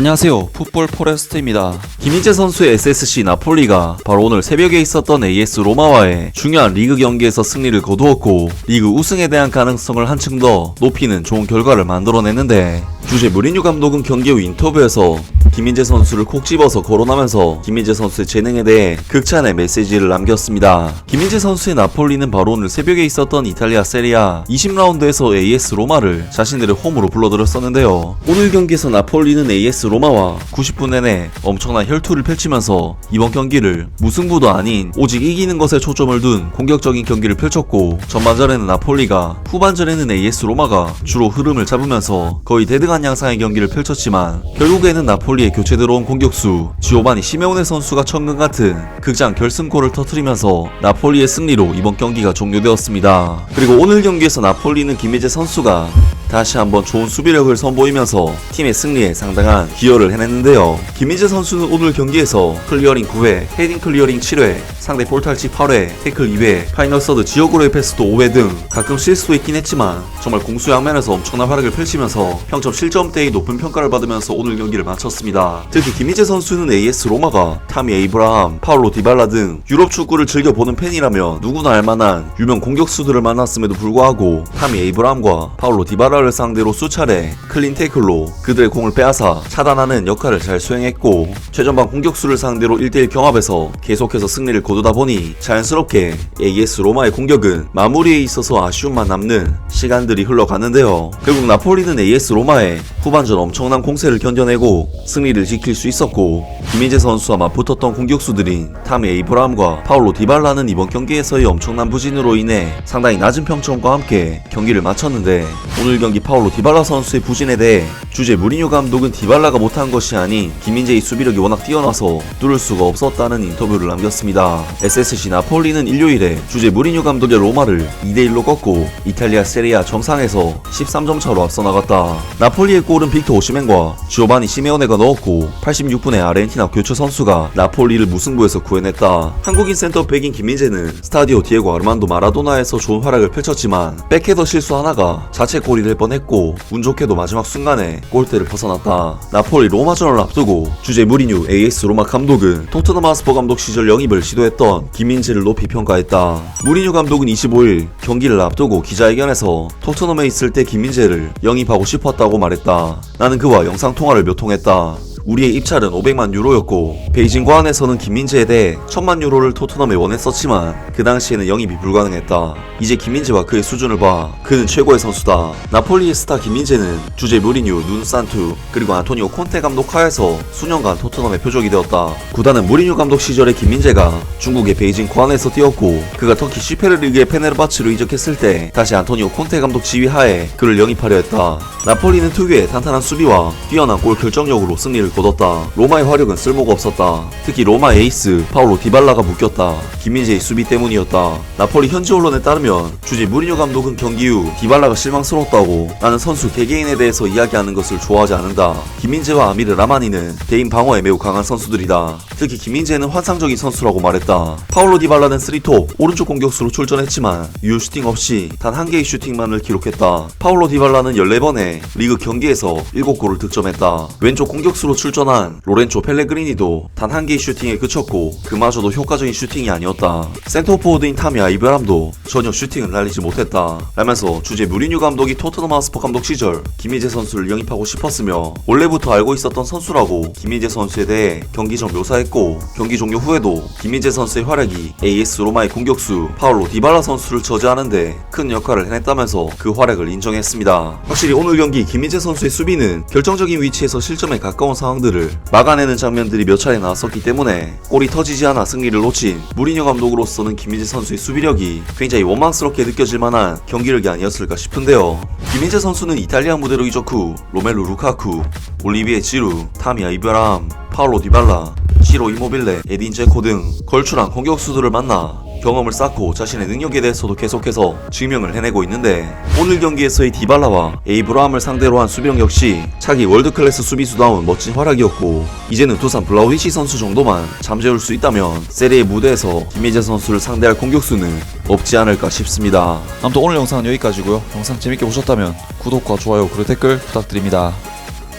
안녕하세요. 풋볼 포레스트입니다. 김인재 선수의 SSC 나폴리가 바로 오늘 새벽에 있었던 AS 로마와의 중요한 리그 경기에서 승리를 거두었고 리그 우승에 대한 가능성을 한층 더 높이는 좋은 결과를 만들어냈는데 주제 무리뉴 감독은 경기 후 인터뷰에서 김민재 선수를 콕 집어서 거론하면서 김민재 선수의 재능에 대해 극찬의 메시지를 남겼습니다. 김민재 선수의 나폴리는 바로 오늘 새벽에 있었던 이탈리아 세리아 20라운드에서 AS 로마를 자신들의 홈으로 불러들였었는데요. 오늘 경기에서 나폴리는 AS 로마와 90분 내내 엄청난 혈투를 펼치면서 이번 경기를 무승부도 아닌 오직 이기는 것에 초점을 둔 공격적인 경기를 펼쳤고 전반전에는 나폴리가 후반전에는 AS 로마가 주로 흐름을 잡으면서 거의 대등한 양상의 경기를 펼쳤지만 결국에는 나폴리 의 교체 들어온 공격수 지오바니 시메오네 선수가 천근 같은 극장 결승골을 터뜨리면서 나폴리의 승리로 이번 경기가 종료되었습니다. 그리고 오늘 경기에서 나폴리는 김혜재 선수가 다시 한번 좋은 수비력을 선보이면서 팀의 승리에 상당한 기여를 해냈는데요. 김민재 선수는 오늘 경기에서 클리어링 9회, 헤딩 클리어링 7회, 상대 볼탈치 8회, 태클 2회, 파이널 서드 지역으로의 패스도 5회 등 가끔 실수도 있긴 했지만 정말 공수 양면에서 엄청난 활약을 펼치면서 평점 실점대의 높은 평가를 받으면서 오늘 경기를 마쳤습니다. 특히 김민재 선수는 AS 로마가 타미 에이브라함, 파울로 디발라 등 유럽 축구를 즐겨보는 팬이라면 누구나 알만한 유명 공격수들을 만났음에도 불구하고 타미 에이브라함과 파울로 디발라 를 상대로 수차례 클린 태클로 그들의 공을 빼앗아 차단하는 역할을 잘 수행했고 최전방 공격수를 상대로 1대1 경합에서 계속해서 승리를 거두다 보니 자연스럽게 AS 로마의 공격은 마무리에 있어서 아쉬움만 남는 시간들이 흘러가는데요. 결국 나폴리는 AS 로마의 후반전 엄청난 공세를 견뎌내고 승리를 지킬 수 있었고 김민재 선수와 맞붙었던 공격수들인 타미 에이브람과 파울로 디발라는 이번 경기에서의 엄청난 부진으로 인해 상당히 낮은 평점과 함께 경기를 마쳤는데 오늘 경기 파울로 디발라 선수의 부진에 대해 주제 무리뉴 감독은 디발라가 못한 것이 아닌 김민재의 수비력이 워낙 뛰어나서 뚫을 수가 없었다는 인터뷰를 남겼습니다. SSC 나폴리는 일요일에 주제 무리뉴 감독의 로마를 2대1로 꺾고 이탈리아 세리아 정상에서 13점 차로 앞서 나갔다. 나폴리의 골은 빅토 오시멘과 지오바니 시메오네가 넣었고 86분에 아르헨티나 교체 선수가 나폴리를 무승부에서 구해냈다. 한국인 센터백인 김민재는 스타디오 디에고 아르만도 마라도나에서 좋은 활약을 펼쳤지만 백헤더 실수 하나가 자책골이 될 뻔했고 운 좋게도 마지막 순간에 골대를 벗어났다. 나폴리 로마전을 앞두고 주제 무리뉴 AS 로마 감독은 토트넘 하스퍼 감독 시절 영입을 시도했던 김민재를 높이 평가했다. 무리뉴 감독은 25일 경기를 앞두고 기자회견에서 토트넘에 있을 때 김민재를 영입하고 싶었다고 말했다. 나는 그와 영상 통화를 몇 통 했다. 우리의 입찰은 500만 유로였고 베이징 과안에서는 김민재에 대해 1000만 유로를 토트넘에 원했었지만 그 당시에는 영입이 불가능했다. 이제 김민재와 그의 수준을 봐. 그는 최고의 선수다. 나폴리의 스타 김민재는 주제 무리뉴, 눈 산투 그리고 안토니오 콘테 감독 하에서 수년간 토트넘의 표적이 되었다. 구단은 무리뉴 감독 시절에 김민재가 중국의 베이징 과안에서 뛰었고 그가 터키 슈페르리그의 페네르바츠로 이적했을 때 다시 안토니오 콘테 감독 지휘 하에 그를 영입하려 했다. 나폴리는 특유의 탄탄한 수비와 뛰어난 골 결정력으로 승리를 거뒀다. 로마의 화력은 쓸모가 없었다. 특히 로마 에이스 파울로 디발라가 묶였다. 김민재의 수비 때문이었다. 나폴리 현지 언론에 따르면 주지 무리뉴 감독은 경기 후 디발라가 실망스러웠다고 나는 선수 개개인에 대해서 이야기하는 것을 좋아하지 않는다. 김민재와 아미르 라마니는 개인 방어에 매우 강한 선수들이다. 특히 김민재는 환상적인 선수라고 말했다. 파울로 디발라는 3톱 오른쪽 공격수로 출전했지만 유효 슈팅 없이 단 한 개의 슈팅만을 기록했다. 파울로 디발라는 14번의 리그 경기에서 7골을 득점했다. 왼쪽 공격수로 출전한 로렌초 펠레그리니도 단 한 개의 슈팅에 그쳤고 그마저도 효과적인 슈팅이 아니었다. 센터포워드인 타미 아 이브람도 전혀 슈팅을 날리지 못했다. 라면서 주제 무리뉴 감독이 토트넘 하스퍼 감독 시절 김희재 선수를 영입하고 싶었으며 원래부터 알고 있었던 선수라고 김희재 선수에 대해 경기 전 묘사했고 경기 종료 후에도 김희재 선수의 활약이 AS 로마의 공격수 파울로 디발라 선수를 저지하는데 큰 역할을 해냈다면서 그 활약을 인정했습니다. 확실히 오늘 경기 김희재 선수의 수비는 결정적인 위치에서 실점에 가까운 상황 들을 막아내는 장면들이 몇 차례 나왔었기 때문에 골이 터지지 않아 승리를 놓친 무리뉴 감독으로서는 김희재 선수의 수비력이 굉장히 원망스럽게 느껴질 만한 경기력이 아니었을까 싶은데요. 김희재 선수는 이탈리아 무대로 이적 후 로멜루 루카쿠, 올리비에 지루, 타미아 이브람, 파울로 디발라, 시로 이모빌레, 에딘 제코 등 걸출한 공격수들을 만나 경험을 쌓고 자신의 능력에 대해서도 계속해서 증명을 해내고 있는데 오늘 경기에서의 디발라와 에이브라함을 상대로 한 수비력 역시 차기 월드클래스 수비수다운 멋진 활약이었고 이제는 두산 블라우디시 선수 정도만 잠재울 수 있다면 세리의 무대에서 김희재 선수를 상대할 공격수는 없지 않을까 싶습니다. 아무튼 오늘 영상은 여기까지고요. 영상 재밌게 보셨다면 구독과 좋아요 그리고 댓글 부탁드립니다.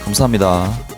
감사합니다.